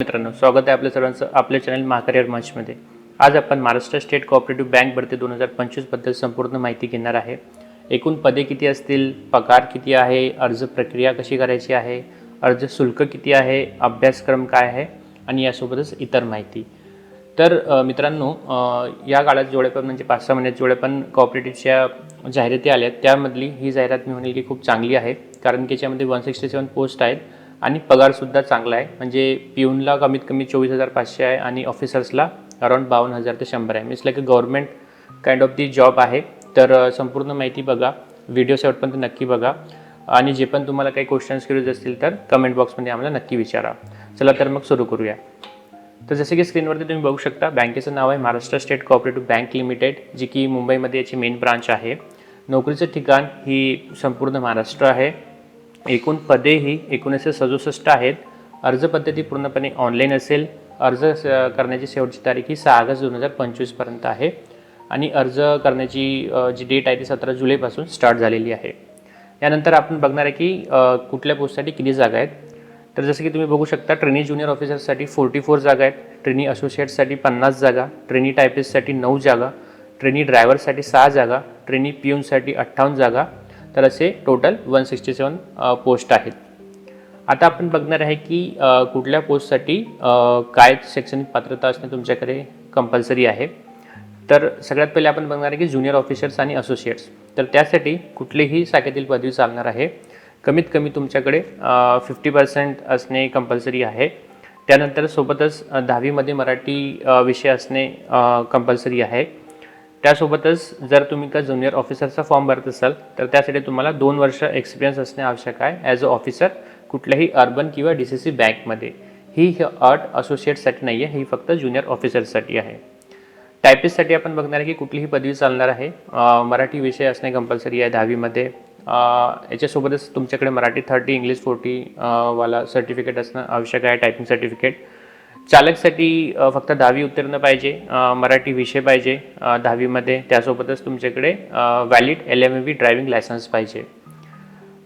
मित्रांनो स्वागत आहे आपल्या सर्वांचं आपल्या चॅनल महाकरिअर मंचमध्ये. आज आपण महाराष्ट्र स्टेट कोऑपरेटिव्ह बँक भरती दोन हजार पंचवीसबद्दल संपूर्ण माहिती घेणार आहे. एकूण पदे किती असतील? पगार किती आहे? अर्ज प्रक्रिया कशी करायची आहे? अर्ज शुल्क किती आहे? अभ्यासक्रम काय आहे? आणि यासोबतच इतर माहिती. तर मित्रांनो या काळात जेवढे पण म्हणजे पाच सहा महिन्यात जेवढे पण कॉपरेटिव्हच्या जाहिराती आल्या आहेत त्यामधली ही जाहिरात मी म्हणेल की खूप चांगली आहे. कारण की याच्यामध्ये वन सिक्स्टी सेवन पोस्ट आहेत. आणि पगारसुद्धा चांगला आहे. म्हणजे पिऊनला कमीत कमी चोवीस हजार पाचशे आहे आणि ऑफिसर्सला अराउंड बावन्न हजार ते शंभर आहे. Means like a government kind of the job आहे. तर संपूर्ण माहिती बघा. व्हिडिओ शेवटपर्यंत नक्की बघा. आणि जे पण तुम्हाला काही क्वेश्चन्स क्युरियस असतील तर कमेंट बॉक्समध्ये आम्हाला नक्की विचारा. चला तर मग सुरू करूया. तर जसे की स्क्रीनवरती तुम्ही बघू शकता बँकेचं नाव आहे Maharashtra state cooperative bank limited जी की मुंबईमध्ये याची मेन ब्रांच आहे. नोकरीचं ठिकाण ही संपूर्ण महाराष्ट्र आहे. एकूण पदे ही एकोणीसशे सदुसष्ट आहेत. अर्ज पद्धती पूर्णपणे ऑनलाईन असेल. अर्ज स- करण्याची शेवटची तारीख ही सहा ऑगस्ट दोन हजार पंचवीसपर्यंत आहे. आणि अर्ज करण्याची जी डेट आहे ती सतरा जुलैपासून स्टार्ट झालेली आहे. यानंतर आपण बघणार आहे की कुठल्या पोस्टसाठी किती जागा आहेत. तर जसं की तुम्ही बघू शकता ट्रेनी ज्युनियर ऑफिसरसाठी फोर्टी फोर जागा आहेत. ट्रेनी असोसिएटसाठी पन्नास जागा. ट्रेनी टायपिस्टसाठी नऊ जागा. ट्रेनी ड्रायव्हरसाठी सहा जागा. ट्रेनी पियूनसाठी अठ्ठावन्न जागा. तर असे total one sixty seven post आहेत. आता आपण बघणार आहे की कुठल्या पोस्टसाठी काय शैक्षणिक पात्रता असणे तुमच्याकडे कंपल्सरी आहे. तर सगळ्यात पहिले आपण बघणार आहे की ज्युनियर ऑफिसर्स आणि असोसिएट्स तर त्यासाठी कुठलीही शाखेतील पदवी चालणार आहे. कमीत कमी तुमच्याकडे फिफ्टी पर्सेंट असणे कंपल्सरी आहे. त्यानंतर सोबतच दहावीमध्ये मराठी विषय असणे कंपल्सरी आहे. त्यासोबतच जर तुम्ही का ज्युनियर ऑफिसरचा फॉर्म भरत असाल तर त्यासाठी तुम्हाला दोन वर्ष एक्सपिरियन्स असणे आवश्यक आहे ॲज अ ऑफिसर कुठल्याही अर्बन किंवा डी सी सी बँकमध्ये ही अट असोसिएटसाठी नाही आहे ही फक्त ज्युनियर ऑफिसरसाठी आहे. टायपिस्टसाठी आपण बघणार आहे की कुठलीही पदवी चालणार आहे. मराठी विषय असणे कंपल्सरी आहे दहावीमध्ये. याच्यासोबतच तुमच्याकडे मराठी थर्टी इंग्लिश फोर्टी वाला सर्टिफिकेट असणं आवश्यक आहे टायपिंग सर्टिफिकेट चालकसाठी फक्त दहावी उत्तीर्ण पाहिजे मराठी विषय पाहिजे दहावीमध्ये. त्यासोबतच तुमच्याकडे valid L M A B driving licence पाहिजे.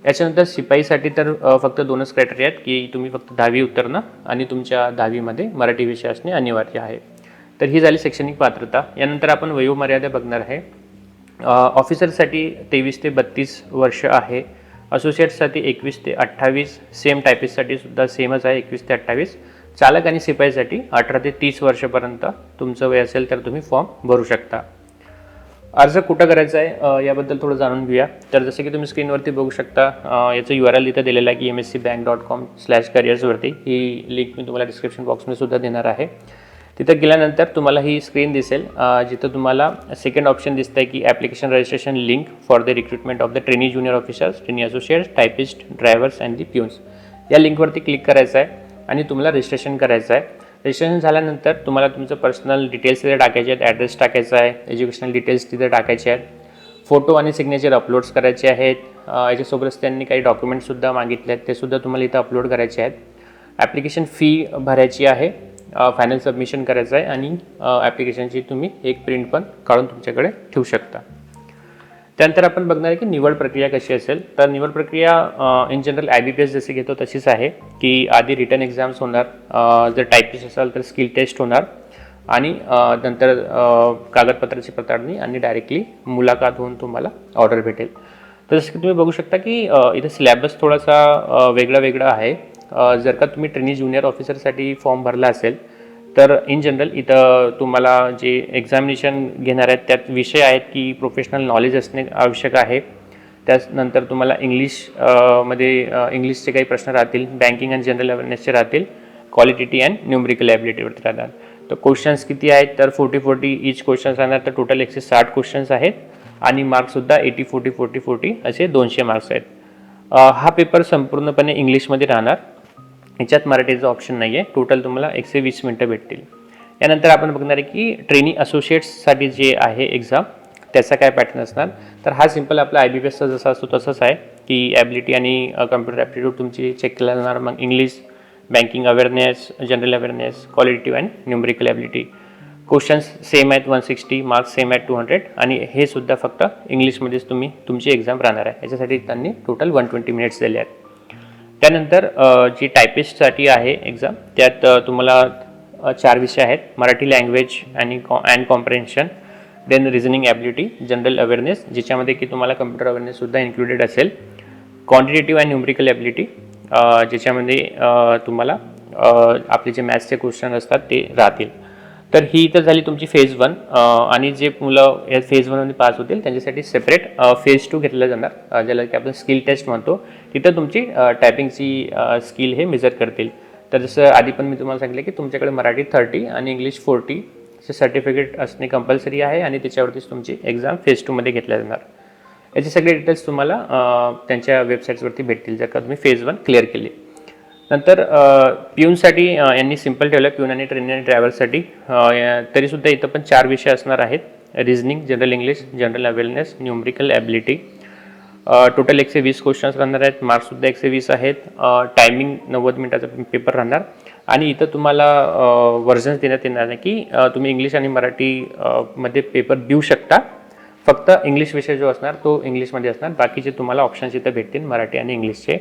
याच्यानंतर शिपाईसाठी तर फक्त दोनच क्रायटेरिया आहेत की तुम्ही फक्त दहावी उत्तीर्ण आणि तुमच्या दहावीमध्ये मराठी विषय असणे अनिवार्य आहे. तर ही झाली शैक्षणिक पात्रता. यानंतर आपण वयोमर्यादा बघणार आहे. ऑफिसरसाठी तेवीस ते बत्तीस वर्ष आहे. असोसिएटसाठी एकवीस ते अठ्ठावीस सेम टायपिस्टसाठी सुद्धा सेमच आहे एकवीस ते अठ्ठावीस. चालक आणि शिपाईसाठी अठरा ते तीस वर्षापर्यंत तुमचं वय असेल तर तुम्ही फॉर्म भरू शकता. अर्ज कुठं करायचा आहे याबद्दल थोडं जाणून घेऊया. तर जसं की तुम्ही स्क्रीनवरती बघू शकता याचं यू आर एल इथं दिलेलं आहे की M S C bank dot com slash करिअर्सवरती ही लिंक मी तुम्हाला डिस्क्रिप्शन बॉक्समध्ये सुद्धा देणार आहे. तिथं गेल्यानंतर तुम्हाला ही स्क्रीन दिसेल जिथं तुम्हाला सेकंड ऑप्शन दिसतं आहे की application registration link for the recruitment of the trainee junior officers trainee associates typist drivers and the peons या लिंकवरती क्लिक करायचं आहे. आणि तुम्हाला रजिस्ट्रेशन करायचं आहे. रजिस्ट्रेशन झाल्यानंतर तुम्हाला तुमचं पर्सनल डिटेल्स तिथे टाकायचे आहेत ॲड्रेस टाकायचा आहे एज्युकेशनल डिटेल्स तिथे टाकायचे आहेत. फोटो आणि सिग्नेचर अपलोड्स करायचे आहेत. याच्यासोबतच त्यांनी काही डॉक्युमेंट्ससुद्धा मागितले आहेत तेसुद्धा तुम्हाला इथं अपलोड करायचे आहेत. ॲप्लिकेशन फी भरायची आहे. फायनल सबमिशन करायचं आहे आणि ॲप्लिकेशनची तुम्ही एक प्रिंट पण काढून तुमच्याकडे ठेवू शकता. त्यानंतर आपण बघणार आहे की निवड प्रक्रिया कशी असेल. तर निवड प्रक्रिया in general I B P S जसे घेतो तशीच आहे की आधी रिटर्न एक्झाम्स होणार जर टायपिस्ट असाल तर स्किल टेस्ट होणार आणि नंतर कागदपत्राची पडताळणी आणि डायरेक्टली मुलाखत होऊन तुम्हाला ऑर्डर भेटेल. तर जसं की तुम्ही बघू शकता की इथे सिलॅबस थोडासा वेगळा वेगळा आहे. जर का तुम्ही ट्रेनी ज्युनियर ऑफिसरसाठी फॉर्म भरला असेल तर इन जनरल इथं तुम्हाला जे एक्झामिनेशन घेणार आहेत त्यात विषय आहेत की प्रोफेशनल नॉलेज असणे आवश्यक आहे. त्यानंतर तुम्हाला इंग्लिशमध्ये इंग्लिशचे काही प्रश्न राहतील बँकिंग अँड जनरल अवेअरनेसचे राहतील क्वालिटिटी अँड न्यूमरिकल ॲबिलिटीवरती राहतात तर क्वेश्चन्स किती आहेत? तर फोर्टी फोर्टी इच क्वेश्चन्स राहणार तर टोटल एकशे साठ क्वेश्चन्स आहेत. आणि मार्क्ससुद्धा एटी फोर्टी फोर्टी फोर्टी असे दोनशे मार्क्स आहेत. हा पेपर संपूर्णपणे इंग्लिशमध्ये राहणार. ह्याच्यात मराठीचं ऑप्शन नाही आहे टोटल तुम्हाला एकशे वीस मिनटं भेटतील. यानंतर आपण बघणार आहे की ट्रेनी असोसिएट्ससाठी जे आहे एक्झाम त्याचा काय पॅटर्न असणार? तर हा सिंपल आपला आय बी पी एसचा जसा असतो तसंच आहे की ॲबिलिटी आणि कम्प्युटर ॲप्टिट्यूड तुमची चेक केला जाणार मग English banking awareness general awareness quality and numerical ability questions same आहेत वन सिक्स्टी मार्क्स सेम आहेत टू हंड्रेड आणि हे सुद्धा फक्त इंग्लिशमध्येच तुम्ही तुमची एक्झाम राहणार आहे. याच्यासाठी त्यांनी टोटल वन ट्वेंटी मिनिट्स दिले आहेत. त्यानंतर जी टायपिस्टसाठी आहे एक्झाम त्यात तुम्हाला चार विषय आहेत. मराठी लँग्वेज आणि कॉ and comprehension then reasoning ability general awareness ज्याच्यामध्ये की तुम्हाला कम्प्युटर अवेअरनेससुद्धा इन्क्लुडेड असेल. क्वांटिटेटिव्ह अँड न्युमरिकल ॲबिलिटी ज्याच्यामध्ये तुम्हाला आपले जे मॅथ्सचे क्वेश्चन असतात ते राहतील. तर ही तर झाली तुमची फेज वन आणि जे मुलं या फेज वनमध्ये पास होतील त्यांच्यासाठी सेपरेट फेज टू घेतलं जाणार. ज्याला की आपण स्किल टेस्ट म्हणतो. तिथं तुमची टायपिंगची स्किल हे मेजर करतील. तर जसं आधी पण मी तुम्हाला सांगितलं की तुमच्याकडे मराठी थर्टी आणि इंग्लिश फोर्टी चे सर्टिफिकेट असणे कंपल्सरी आहे आणि त्याच्यावरतीच तुमची एक्झाम फेज टूमध्ये घेतल्या जाणार. याचे सगळे डिटेल्स तुम्हाला त्यांच्या वेबसाईट्सवरती भेटतील जर का तुम्ही फेज वन क्लिअर केली. नंतर पिऊनसाठी यांनी सिंपल ठेवलं पिऊन आणि ट्रेनिंग आणि ड्रायव्हरसाठी तरीसुद्धा इथं पण चार विषय असणार आहेत. Reasoning general English general awareness numerical ability total एकशे वीस क्वेश्चन्स राहणार आहेत. मार्क्ससुद्धा एकशे वीस आहेत. टायमिंग नव्वद मिनिटाचा पेपर राहणार. आणि इथं तुम्हाला वर्जन्स देण्यात येणार आहे की तुम्ही इंग्लिश आणि मराठी मध्ये पेपर देऊ शकता. फक्त इंग्लिश विषय जो असणार तो इंग्लिशमध्ये असणार. बाकीचे तुम्हाला ऑप्शन्स इथं भेटतील मराठी आणि इंग्लिशचे.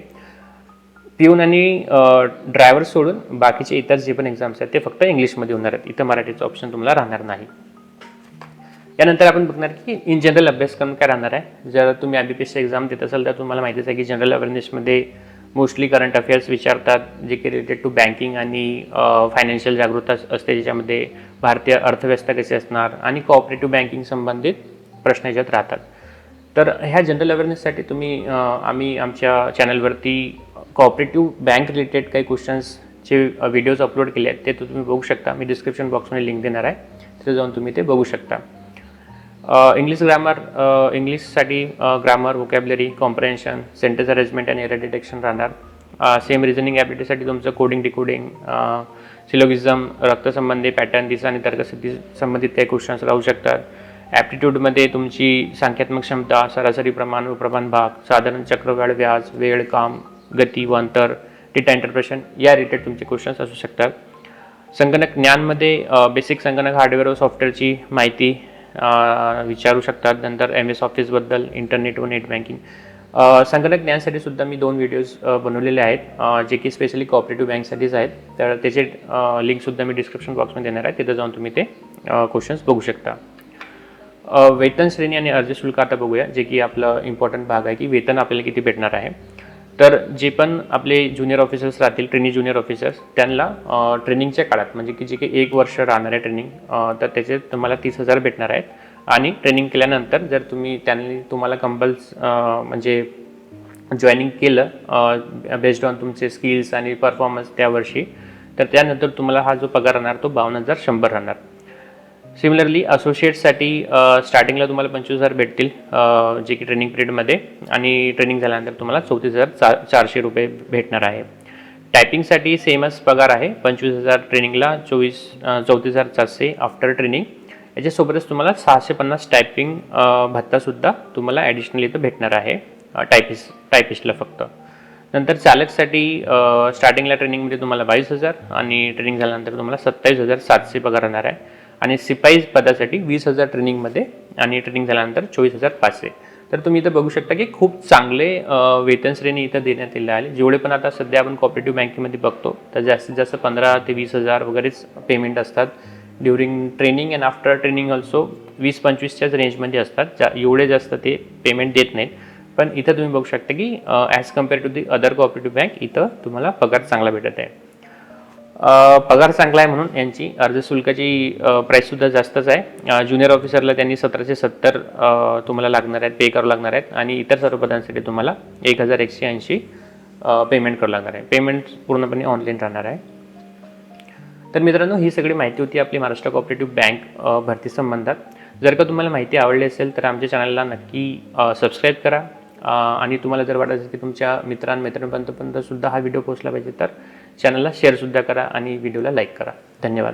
पिऊन आणि ड्रायव्हर सोडून बाकीचे इतर जे पण एक्झाम्स आहेत ते फक्त इंग्लिशमध्ये होणार आहेत. इथं मराठीचं ऑप्शन तुम्हाला राहणार नाही. यानंतर आपण बघणार की इन जनरल अभ्यासक्रम काय राहणार आहे. जर तुम्ही आय बी पी एसची एक्झाम देत असाल तर तुम्हाला माहितीच आहे की जनरल अवेअरनेसमध्ये मोस्टली करंट अफेअर्स विचारतात जे की रिलेटेड टू बँकिंग आणि फायनान्शियल जागरूकता असते. ज्याच्यामध्ये भारतीय अर्थव्यवस्था कशी असणार आणि कोऑपरेटिव्ह बँकिंग संबंधित प्रश्न याच्यात राहतात. तर ह्या जनरल अवेअरनेससाठी तुम्ही आम्ही आमच्या चॅनलवरती कॉपरेटिव्ह बँक रिलेटेड काही क्वेश्चन्सचे व्हिडिओज अपलोड केले आहेत ते तुम्ही बघू शकता. मी डिस्क्रिप्शन बॉक्समध्ये लिंक देणार आहे. तिथे जाऊन तुम्ही ते बघू शकता. English grammar इंग्लिशसाठी grammar vocabulary comprehension sentence arrangement आणि एरर डिटेक्शन राहणार. सेम रिझनिंग ॲबिलिटीसाठी तुमचं कोडिंग डिकोडिंग सिलोगिझम रक्तसंबंधी पॅटर्न दिसा आणि तर्कसिद्धी संबंधित काही क्वेश्चन्स राहू शकतात. ॲप्टिट्यूडमध्ये तुमची संख्यात्मक क्षमता सरासरी प्रमाण व प्रमाण भाग साधारण चक्रवाढ व्याज वेळ काम गती व अंतर डेटा इंटरप्रेशन या रिलेटेड तुमचे क्वेश्चन्स असू शकतात. संगणक ज्ञानमध्ये बेसिक संगणक हार्डवेअर व सॉफ्टवेअरची माहिती विचारू शकतात. नंतर एम एस ऑफिसबद्दल इंटरनेट व नेट बँकिंग संगणक ज्ञानसाठी सुद्धा मी दोन व्हिडिओज बनवलेले आहेत. जे की स्पेशली कॉपरेटिव्ह बँकसाठीच आहेत. तर त्याचे लिंकसुद्धा मी डिस्क्रिप्शन बॉक्समध्ये देणार आहे. तिथं जाऊन तुम्ही ते क्वेश्चन्स बघू शकता. वेतन श्रेणी आणि अर्ज शुल्क आता बघूया. जे की आपलं इम्पॉर्टंट भाग आहे की वेतन आपल्याला किती भेटणार आहे. तर जे पण आपले ज्युनियर ऑफिसर्स राहतील ट्रेनी ज्युनियर ऑफिसर्स त्यांना ट्रेनिंगच्या काळात म्हणजे की जे काही एक वर्ष राहणार आहे ट्रेनिंग तर त्याचे तुम्हाला तीस हजार भेटणार आहेत. आणि ट्रेनिंग केल्यानंतर जर तुम्ही त्यांनी तुम्हाला कंपल्स म्हणजे जॉईनिंग केलं बेस्ड ऑन तुमचे स्किल्स आणि परफॉर्मन्स त्या वर्षी तर त्यानंतर तुम्हाला हा जो पगार राहणार तो बावन्न हजार शंभर राहणार. सिमिलरली असोसिएटसाठी स्टार्टिंगला तुम्हाला पंचवीस हजार भेटतील जे की ट्रेनिंग पिरियडमध्ये आणि ट्रेनिंग झाल्यानंतर तुम्हाला चौतीस हजार चा चारशे रुपये भेटणार आहे. टायपिंगसाठी सेमच पगार आहे पंचवीस हजार ट्रेनिंगला चोवीस चौतीस हजार चारशे आफ्टर ट्रेनिंग याच्यासोबतच तुम्हाला सहाशे पन्नास टायपिंग भत्तासुद्धा तुम्हाला ॲडिशनल इथं भेटणार आहे टायपिस्ट टायपिस्टला फक्त. नंतर चालकसाठी स्टार्टिंगला ट्रेनिंगमध्ये तुम्हाला बावीस हजार आणि ट्रेनिंग झाल्यानंतर तुम्हाला सत्तावीस हजार सातशे पगार राहणार आहे. आणि सिपाई पदासाठी वीस हजार ट्रेनिंगमध्ये आणि ट्रेनिंग झाल्यानंतर चोवीस हजार पाचशे. तर तुम्ही इथं बघू शकता की खूप चांगले वेतन श्रेणी इथं देण्यात येले आहे जेवढे पण आता सध्या आपण कॉपरेटिव्ह बँकेमध्ये बघतो तर जास्तीत जास्त पंधरा ते वीस हजार वगैरेच पेमेंट असतात. During training and after training also वीस पंचवीसच्याच रेंजमध्ये असतात. जा एवढे जास्त ते पेमेंट देत नाहीत. पण इथं तुम्ही बघू शकता की as compare to the other cooperative bank इथं तुम्हाला पगार चांगला भेटत आहे. पगार चांगला आहे म्हणून यांची. अर्ज शुल्काची प्राईससुद्धा जास्तच आहे. ज्युनियर ऑफिसरला त्यांनी सतराशे सत्तर तुम्हाला लागणार आहेत पे करावं लागणार आहेत. आणि इतर सर्व पदांसाठी तुम्हाला एक हजार एकशे ऐंशी पेमेंट करावं लागणार आहे. पेमेंट पूर्णपणे ऑनलाईन राहणार आहे. तर मित्रांनो ही सगळी माहिती होती आपली महाराष्ट्र कोऑपरेटिव्ह बँक भरती संबंधात. जर का तुम्हाला माहिती आवडली असेल तर आमच्या चॅनलला नक्की सबस्क्राईब करा. आणि तुम्हाला जर वाटत असेल की तुमच्या मित्रांमित्रांपर्यंत सुद्धा हा व्हिडिओ पोहोचला पाहिजे तर चॅनलला शेअरसुद्धा करा आणि व्हिडिओला लाईक करा. धन्यवाद.